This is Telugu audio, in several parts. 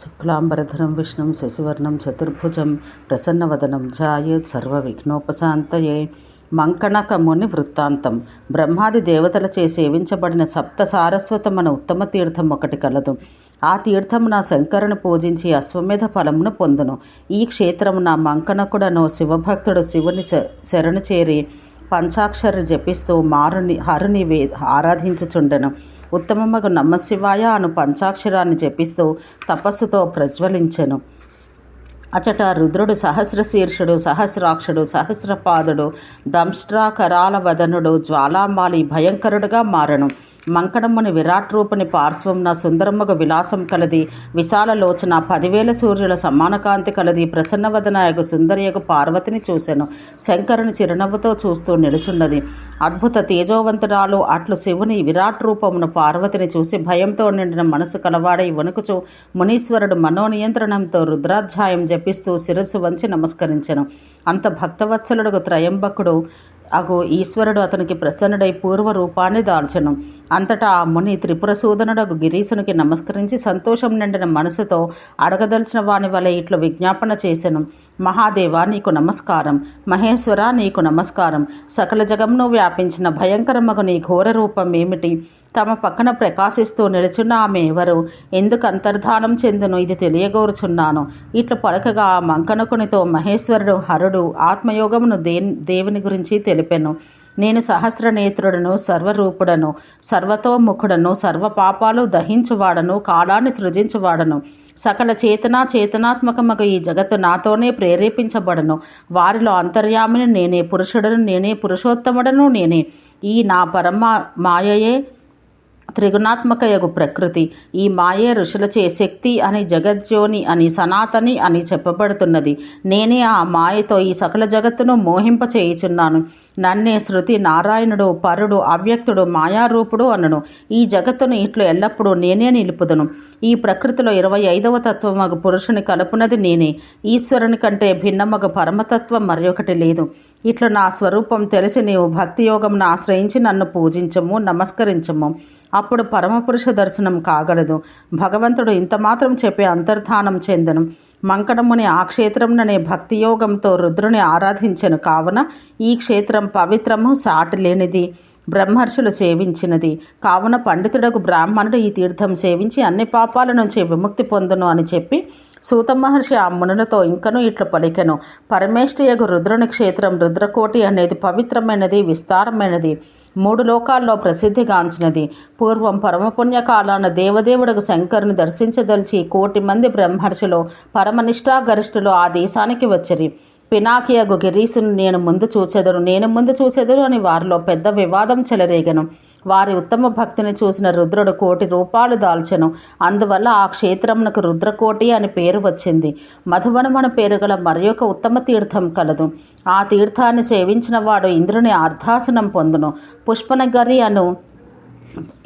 శుక్లాంబరధరం విష్ణుం శశివర్ణం చతుర్భుజం ప్రసన్నవదనం ఝాయేత్ సర్వవిఘ్నోపశాంతయే. మంకణకముని వృత్తాంతం. బ్రహ్మాది దేవతలచే సేవించబడిన సప్త సారస్వతమన ఉత్తమ తీర్థం ఒకటి కలదు. ఆ తీర్థము నా శంకరను పూజించి అశ్వమేధ ఫలమును పొందును. ఈ క్షేత్రమున మంకణకుడను శివభక్తుడు శివుని శ- శరణు చేరి పంచాక్షరి జపిస్తూ మారుని హరుని వే ఆరాధించుచుండెను. ఉత్తమమగు నమశివాయ అను పంచాక్షరాన్ని జపిస్తూ తపస్సుతో ప్రజ్వలించెను. అచట రుద్రుడు సహస్రశీర్షుడు సహస్రాక్షుడు సహస్రపాదుడు దంష్ట్రాకరాల వదనుడు జ్వాలామాలి భయంకరుడుగా మారను. మంకడమ్మని విరాట్ రూపుని పార్శ్వమున సుందరముగ విలాసం కలది విశాల లోచన పదివేల సూర్యుల సమానకాంతి కలది ప్రసన్నవదనాయకు సుందరియకు పార్వతిని చూశాను శంకరుని చిరునవ్వుతో చూస్తూ నిలుచున్నది. అద్భుత తేజోవంతురాలు అట్లు శివుని విరాట్ రూపమును పార్వతిని చూసి భయంతో నిండిన మనసు కలవాడై వణుకుచు మునీశ్వరుడు మనోనియంత్రణంతో రుద్రాధ్యాయం జపిస్తూ శిరస్సు వంచి నమస్కరించను. అంత భక్తవత్సలుడు త్రయంబకుడు అగో ఈశ్వరుడు అతనికి ప్రసన్నుడై పూర్వ రూపాన్ని దాల్చను. అంతటా ఆ ముని త్రిపురసూదనుడగు గిరీశునికి నమస్కరించి సంతోషం నిండిన మనసుతో అడగదలిచిన వాని వలె ఇట్లు విజ్ఞాపన చేసెను. మహాదేవ నీకు నమస్కారం. మహేశ్వర నీకు నమస్కారం. సకల జగంను వ్యాపించిన భయంకరమగు నీ ఘోర రూపం ఏమిటి? తమ పక్కన ప్రకాశిస్తూ నిలుచున్న ఆమె ఎవరు? ఎందుకు అంతర్ధానం చెందును? ఇది తెలియగోరుచున్నాను. ఇట్లు పలకగా ఆ మంకనకునితో మహేశ్వరుడు హరుడు ఆత్మయోగమును దే దేవుని గురించి తెలిపెను. నేను సహస్ర నేత్రుడను సర్వరూపుడను సర్వతోముఖుడను సర్వపాపాలు దహించువాడను కాలాన్ని సృజించువాడను. సకల చేతనా చేతనాత్మకమగు ఈ జగత్తు నాతోనే ప్రేరేపించబడను. వారిలో అంతర్యామిని నేనే పురుషుడను నేనే పురుషోత్తముడను నేనే. ఈ నా పరమ మాయయే త్రిగుణాత్మక యగు ప్రకృతి. ఈ మాయే ఋషులచే శక్తి అని జగజ్యోని అని సనాతని అని చెప్పబడుతున్నది. నేనే ఆ మాయతో ఈ సకల జగత్తును మోహింప చేయుచున్నాను నన్నే శృతి నారాయణుడు పరుడు అవ్యక్తుడు మాయారూపుడు అనను ఈ జగత్తును ఇట్లు ఎల్లప్పుడూ నేనే నిలుపుదను. ఈ ప్రకృతిలో ఇరవై ఐదవ తత్వమగు పురుషుని కలుపునది నేనే. ఈశ్వరుని కంటే భిన్నమగ పరమతత్వం మరొకటి లేదు. ఇట్లు నా స్వరూపం తెలిసి నీవు భక్తియోగంను ఆశ్రయించి నన్ను పూజించము నమస్కరించము. అప్పుడు పరమపురుష దర్శనం కాగలదు. భగవంతుడు ఇంత మాత్రం చెప్పే అంతర్ధానం చెందను. మంకణముని ఆ క్షేత్రంననే భక్తి యోగంతో రుద్రుని ఆరాధించెను కావున ఈ క్షేత్రం పవిత్రము సాటి లేనిది బ్రహ్మర్షులు సేవించినది. కావున పండితుడకు బ్రాహ్మణుడు ఈ తీర్థం సేవించి అన్ని పాపాల నుంచి విముక్తి పొందును అని చెప్పి సూత మహర్షి ఆ మునులతో ఇంకను ఇట్లు పలికెను. పరమేష్ఠయగు రుద్రుని క్షేత్రం రుద్రకోటి అనేది పవిత్రమైనది విస్తారమైనది. మూడు లోకాల్లో ప్రసిద్ధిగాంచినది. పూర్వం పరమపుణ్యకాలాన దేవదేవుడకు శంకరుని దర్శించదలిచి కోటి మంది బ్రహ్మర్షులు పరమనిష్టా గరిష్ఠులు ఆ దేశానికి వచ్చిరి. పినాకియగు గిరీసును నేను ముందు చూచెదను. నేను ముందు చూచెదను అని వారిలో పెద్ద వివాదం చెలరేగను. వారి ఉత్తమ భక్తిని చూసిన రుద్రుడు కోటి రూపాలు దాల్చెను. అందువల్ల ఆ క్షేత్రమునకు రుద్రకోటి అని పేరు వచ్చింది. మధువనమన పేరు గల మరి ఒక ఉత్తమ తీర్థం కలదు. ఆ తీర్థాన్ని సేవించిన వాడు ఇంద్రుని అర్ధాసనం పొందును. పుష్పనగరి అను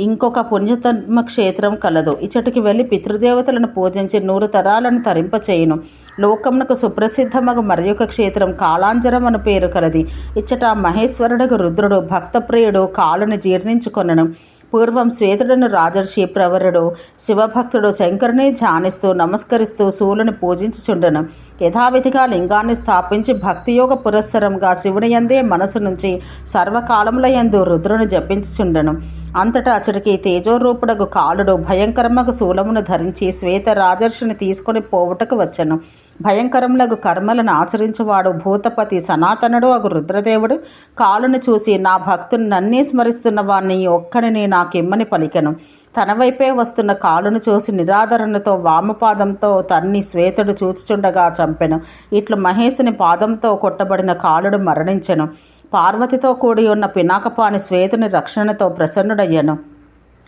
ఇంకొక పుణ్యతమ క్షేత్రం కలదు. ఇచ్చటికి వెళ్ళి పితృదేవతలను పూజించి నూరు తరాలను తరింపచేయును. లోకమునకు సుప్రసిద్ధమగు మరి క్షేత్రం కాలాంజరం అను పేరు కలది. ఇచ్చట మహేశ్వరుడకు రుద్రుడు భక్తప్రియుడు కాలుని జీర్ణించుకొనను. పూర్వం శ్వేతుడను రాజర్షి ప్రవరుడు శివభక్తుడు శంకరుని ధ్యానిస్తూ నమస్కరిస్తూ శూలను పూజించుచుండెను. యథావిధిగా లింగాన్ని స్థాపించి భక్తియోగ పురస్సరంగా శివుని యందే మనసు నుంచి సర్వకాలముల యందు రుద్రుని జపించుచుండెను. అంతటా అతడికి తేజోరూపుడగు కాలుడు భయంకరమగు శూలమును ధరించి శ్వేత రాజర్షిని తీసుకొని పోవుటకు వచ్చను. భయంకరములగు కర్మలను ఆచరించువాడు భూతపతి సనాతనుడు అగు రుద్రదేవుడు. కాలుని చూసి నా భక్తుని నన్నే స్మరిస్తున్న వాణ్ణి ఒక్కనిని నాకిమ్మని పలికెను. తన వైపే వస్తున్న కాలును చూసి నిరాదరణతో వామపాదంతో తన్ని శ్వేతుడు చూచుచుండగా చంపెను. ఇట్లు మహేశుని పాదంతో కొట్టబడిన కాలుడు మరణించెను. పార్వతితో కూడి ఉన్న పినాకపాని శ్వేతుని రక్షణతో ప్రసన్నుడయ్యను.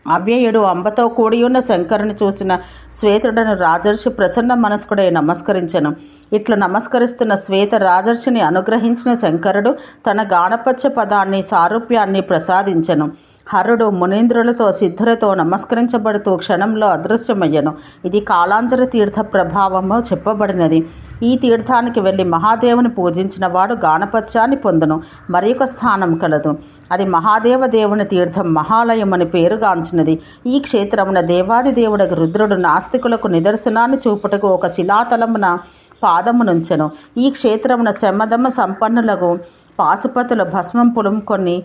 అవ్యయుడు అంబతో కూడి ఉన్న శంకరుని చూసిన శ్వేతుడను రాజర్షి ప్రసన్న మనస్కుడై నమస్కరించను. ఇట్లు నమస్కరిస్తున్న శ్వేత రాజర్షిని అనుగ్రహించిన శంకరుడు తన గాణపత్య పదాన్ని సారూప్యాన్ని ప్రసాదించెను. హరుడు మునీంద్రులతో సిద్ధులతో నమస్కరించబడుతూ క్షణంలో అదృశ్యమయ్యను. ఇది కాలాంజర తీర్థ ప్రభావము చెప్పబడినది. ఈ తీర్థానికి వెళ్ళి మహాదేవుని పూజించిన వాడు గానపత్యాన్ని పొందును. మరొక స్థానం కలదు. అది మహాదేవ దేవుని తీర్థం మహాలయం అని పేరుగాంచినది. ఈ క్షేత్రమున దేవాది దేవుడకు రుద్రుడు నాస్తికులకు నిదర్శనాన్ని చూపుటకు ఒక శిలాతలమున పాదమునుంచెను ఈ క్షేత్రమున శమదమ సంపన్నులకు పాశుపతుల భస్మం పులుంకొని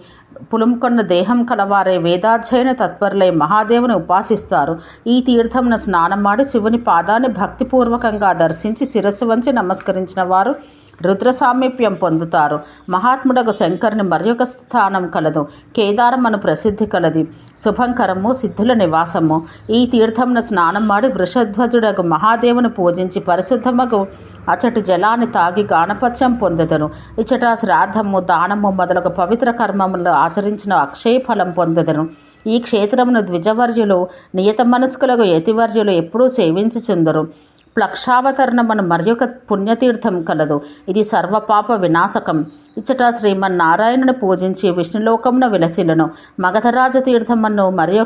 పులుంకొన్న దేహం కలవారే వేదాధ్యయన తత్పరులై మహాదేవుని ఉపాసిస్తారు. ఈ తీర్థంన స్నానమాడి శివుని పాదాన్ని భక్తిపూర్వకంగా దర్శించి శిరస్సు వంచి నమస్కరించిన వారు రుద్రసామీప్యం పొందుతారు. మహాత్ముడకు శంకరుని మరొక స్థానం కలదు. కేదారమను ప్రసిద్ధి కలది. శుభంకరము సిద్ధుల నివాసము. ఈ తీర్థమున స్నానమాడి వృషధ్వజుడకు మహాదేవుని పూజించి పరిశుద్ధముకు అచటి జలాన్ని తాగి గానపత్యం పొందెదను. ఇచట శ్రాద్ధము దానము మొదలగు పవిత్ర కర్మములు ఆచరించిన అక్షయ ఫలం ఈ క్షేత్రమును ద్విజవర్యులు నియత మనస్కులకు యతివర్యులు ఎప్పుడూ సేవించుచుందరు. ప్లక్షావతరణమను మరొక పుణ్యతీర్థం కలదు. ఇది సర్వపాప వినాశకం. ఇచ్చట శ్రీమన్నారాయణుని పూజించి విష్ణులోకమున విలసిలను మగధరాజ తీర్థమన్ను మరి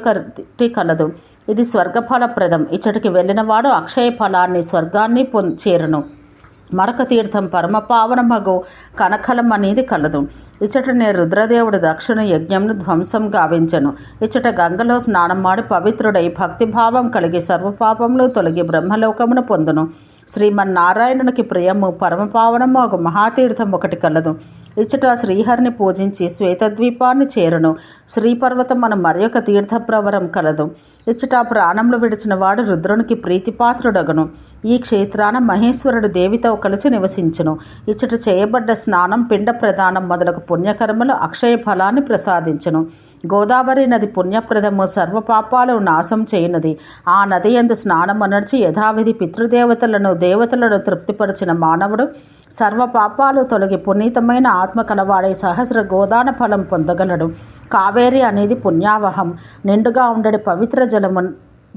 కలదు. ఇది స్వర్గఫలప్రదం. ఇచ్చటికి వెళ్ళినవాడు అక్షయ ఫలాన్ని స్వర్గాన్ని పొం చేరును. మరొక తీర్థం పరమపావనమగు కనకలం అనేది కలదు. ఇచ్చటనే రుద్రదేవుడు దక్షిణ యజ్ఞంను ధ్వంసం గావించను. ఇచ్చట గంగలో స్నానమాడి పవిత్రుడై భక్తిభావం కలిగి సర్వపాపములు తొలగి బ్రహ్మలోకమును పొందును. శ్రీమన్నారాయణునికి ప్రియము పరమపావనము ఒక మహాతీర్థం ఒకటి కలదు. ఇచ్చట శ్రీహరిని పూజించి శ్వేతద్వీపాన్ని చేరును. శ్రీపర్వతం మన మరొక తీర్థప్రవరం కలదు. ఇచ్చట ప్రాణంలో విడిచిన వాడు రుద్రునికి ప్రీతిపాత్రుడగను. ఈ క్షేత్రాన మహేశ్వరుడు దేవితో కలిసి నివసించును. ఇచ్చట చేయబడ్డ స్నానం పిండ ప్రదానం మొదలగు పుణ్యకర్మలు అక్షయ ఫలాన్ని ప్రసాదించును. గోదావరి నది పుణ్యప్రదము సర్వపాపాలు నాశం చేయనది. ఆ నది ఎందు స్నానం అనర్చి యథావిధి పితృదేవతలను దేవతలను తృప్తిపరిచిన మానవుడు సర్వ పాపాలు తొలగి పునీతమైన ఆత్మ కలవాడే సహస్ర గోదాన ఫలం పొందగలడు. కావేరి అనేది పుణ్యావహం. నిండుగా ఉండడి పవిత్ర జలము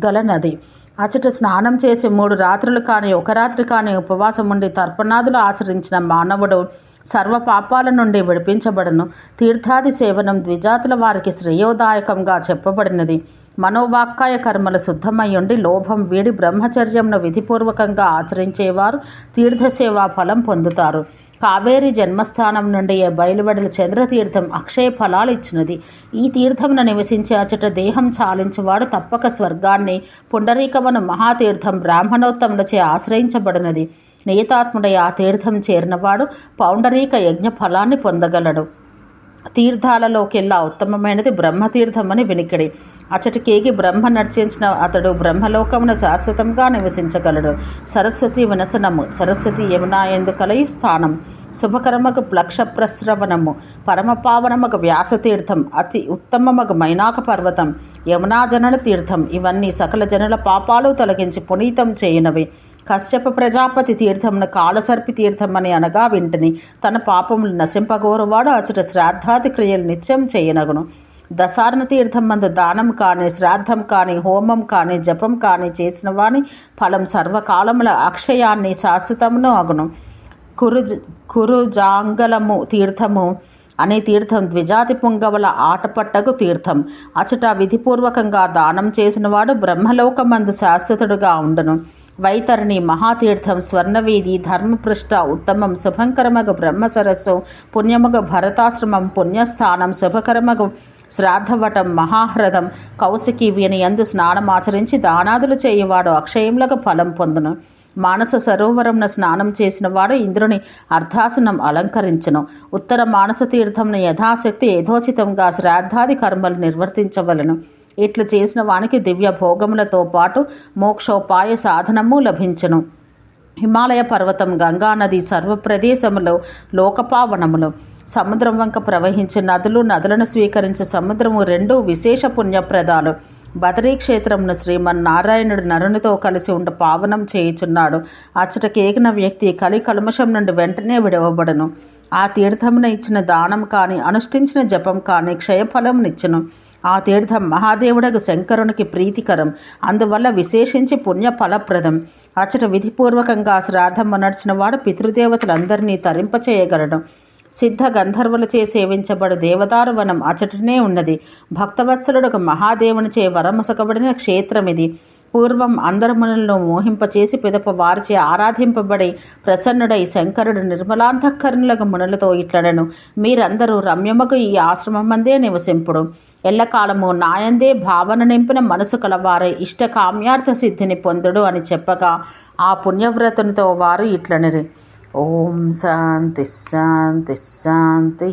గల నది. అచట స్నానం చేసి మూడు రాత్రులు కానీ ఒక రాత్రి కానీ ఉపవాసం ఉండి తర్పణాదులు ఆచరించిన మానవుడు సర్వ పాపాల నుండి విడిపించబడను. తీర్థాది సేవనం ద్విజాతుల వారికి శ్రేయోదాయకంగా చెప్పబడినది. మనోవాక్కాయ కర్మలు శుద్ధమయ్యుండి లోభం వీడి బ్రహ్మచర్యంను విధిపూర్వకంగా ఆచరించేవారు తీర్థసేవా ఫలం పొందుతారు. కావేరి జన్మస్థానం నుండి బయలువెడల చంద్రతీర్థం అక్షయ ఫలాలు ఇచ్చినది ఈ తీర్థమున నివసించి అచట దేహం చాలించువాడు తప్పక స్వర్గాన్ని పుండరీకమను మహాతీర్థం బ్రాహ్మణోత్తములచే ఆశ్రయించబడినది. నియతాత్ముడై ఆ తీర్థం చేరినవాడు పౌండరీక యజ్ఞ ఫలాన్ని పొందగలడు. తీర్థాలలోకెల్లా ఉత్తమమైనది బ్రహ్మతీర్థమని వినికిడి. అచటికేగి బ్రహ్మ నర్చించిన అతడు బ్రహ్మలోకమున శాశ్వతంగా నివసించగలడు. సరస్వతి వినసనము సరస్వతి యమునా ఎందు కలయి స్థానం శుభకరమగు ప్లక్ష ప్రస్రవణము పరమపావనమగు వ్యాసతీర్థం అతి ఉత్తమమగు మైనాక పర్వతం యమునా జనన తీర్థం ఇవన్నీ సకల జనుల పాపాలు తొలగించి పునీతం చేయనవి. కశ్యప ప్రజాపతి తీర్థమున కాలసర్పి తీర్థమని అనగా వింటని. తన పాపములు నశింపగోరువాడు అచట శ్రాద్ధాది క్రియలు నిత్యం చేయనగును. దశారణ తీర్థం మందు దానం కానీ శ్రాద్ధం కానీ హోమం కానీ జపం కానీ చేసిన వాని ఫలం సర్వకాలముల అక్షయాన్ని శాశ్వతమును అగును. కురు కురుజాంగలము తీర్థము అనే తీర్థం ద్విజాతి పుంగవల ఆటపట్టకు తీర్థం. అచట విధిపూర్వకంగా దానం చేసినవాడు బ్రహ్మలోకమందు శాశ్వతుడుగా ఉండను. వైతరణి మహాతీర్థం స్వర్ణవీధి ధర్మపృష్ఠ ఉత్తమం శుభంకరమగ బ్రహ్మ సరస్సు పుణ్యమగ భరతాశ్రమం పుణ్యస్థానం శుభకరమగు శ్రాద్ధవటం మహాహ్రదం కౌశికి వీని స్నానమాచరించి దానాదులు చేయవాడు అక్షయములకు ఫలం పొందును. మానస సరోవరంన స్నానం చేసిన వాడు ఇంద్రుని అర్ధాసనం అలంకరించను. ఉత్తర మానస తీర్థంను యథాశక్తి యథోచితంగా శ్రాద్ధాది కర్మలు నిర్వర్తించవలను. ఇట్లు చేసిన వానికి దివ్య భోగములతో పాటు మోక్షోపాయ సాధనము లభించను. హిమాలయ పర్వతం గంగానది సర్వప్రదేశములో లోకపావనములు. సముద్రం వంక ప్రవహించే నదులు నదులను స్వీకరించే సముద్రము రెండు విశేష పుణ్యప్రదాలు. బదరీ క్షేత్రమును శ్రీమన్నారాయణుడు నరునితో కలిసి ఉండ పావనం చేయుచున్నాడు. అచ్చట కేగిన వ్యక్తి కలి కల్మషం నుండి వెంటనే విడవబడను. ఆ తీర్థమున ఇచ్చిన దానం కానీ అనుష్ఠించిన జపం కానీ క్షయఫలంనిచ్చును ఆ తీర్థం మహాదేవుడకు శంకరునికి ప్రీతికరం. అందువల్ల విశేషించి పుణ్య ఫలప్రదం విధిపూర్వకంగా శ్రాద్ధం నడిచిన వాడు పితృదేవతలందరినీ తరింపచేయగలడు. సిద్ధ గంధర్వులచే సేవించబడు దేవదారు వనం అచటనే ఉన్నది. భక్తవత్సలుడు మహాదేవునిచే వరమసకబడిన క్షేత్రం ఇది పూర్వం అందరు మునులను మోహింపచేసి పిదప వారిచే ఆరాధింపబడి ప్రసన్నుడై శంకరుడు నిర్మలాంతఃకరణులకు మునులతో ఇట్లడను మీరందరూ రమ్యమకు ఈ ఆశ్రమమందే నివసింపుడు. ఎల్లకాలము నాయందే భావన నింపిన మనసు కలవారే ఇష్ట కామ్యార్థ సిద్ధిని పొందుడు అని చెప్పగా ఆ పుణ్యవ్రతునితో వారు ఇట్లనిరి. ఓం శాంతి శాంతి శాంతి